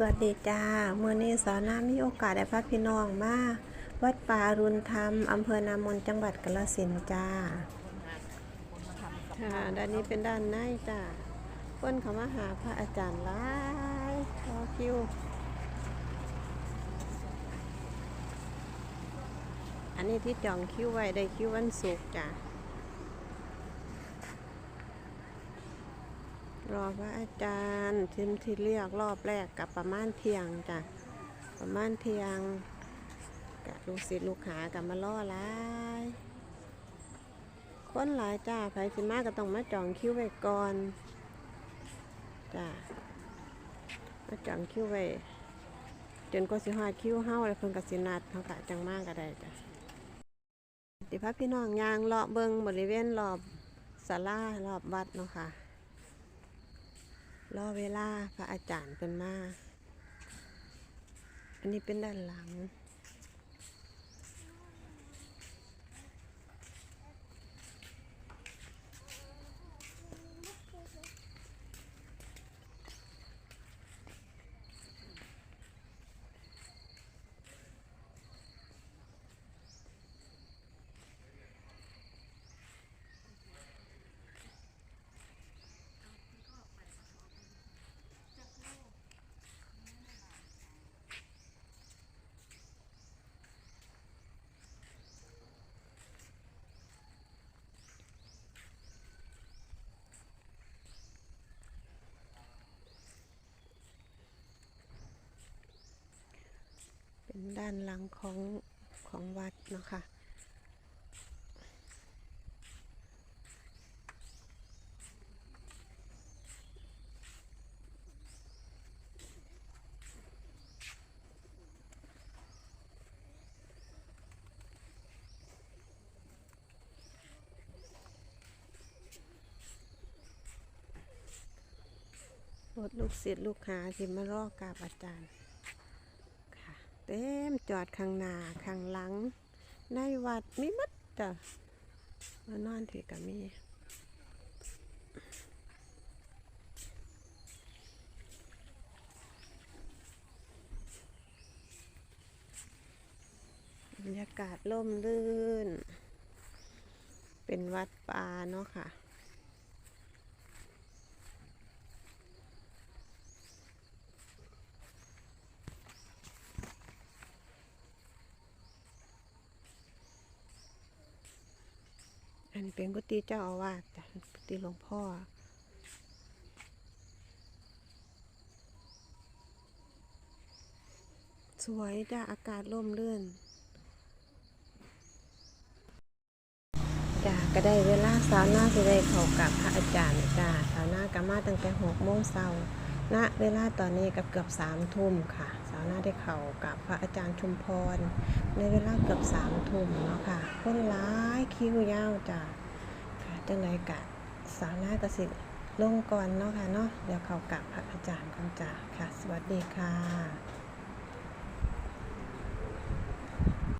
สวัสดีจ้าเมื่อนี้สาวน้ำมีโอกาสได้พาพี่น้องมาวัดป่ารุณธรรมอำเภอนามนจังหวัดกาฬสินธุ์จ้าค่ะด้านนี้เป็นด้านในจ้าเพิ่นเขามาหาพระอาจารย์หลายรอคิวอันนี้ที่จองคิวไว้ได้คิววันศุกร์จ้า รอพระอาจารย์ทิมที่เรียกรอบแรกกับประมาณเที่ยงจ้ะประมาณเที่ยงกับลูกศิษย์ลูกหากับมาล่อหลายคนหลายจ้าใครสิมาก็ต้องมาจองคิวไว้ก่อนจ้ามาจองคิวไว้จนกว่าสิฮอดคิวเฮาแล้วเพิ่นก็สินัดเขากะจังมากก็ได้จ้ะติพาพี่น้องยางเลาะเบิงบริเวณรอบศาลารอบวัดเนาะค่ะ รอเวลาพระอาจารย์เป็นมา อันนี้เป็นด้านหลัง ด้านหลังของของวัดเนาะค่ะลูกศิษย์ลูกหาที่มารอกราบอาจารย์ เต็มจอดข้างหน้าข้างหลัง ในวัดมีมัดจ้ะมานอนที่ก็มีบรรยากาศร่มรื่น เป็นวัดป่าเนาะค่ะ อันนี้เป็น กุฏิเจ้าอาวาสจ้ะกุฏิหลวงพ่อ สวยจ้ะอากาศร่มรื่นจ้ะก็ได้เวลาสาวหน้าสิได้เขากับพระอาจารย์จ้ะสาวหน้าก็มาตั้งแต่หกโมงเช้าณเวลาตอนนี้กับเกือบสามทุ่มค่ะ สาวหน้าได้เขากับพระอาจารย์ชุมพร ในเวลาเกือบสามทุ่มเนาะค่ะ คนร้ายคิวยาวจ้ะค่ะ จังไรกะสาวน้ากสิลงก่อนเนาะค่ะเนาะเดี๋ยวเขากลับพระอาจารย์ก่อนจ้ะค่ะ สวัสดีค่ะ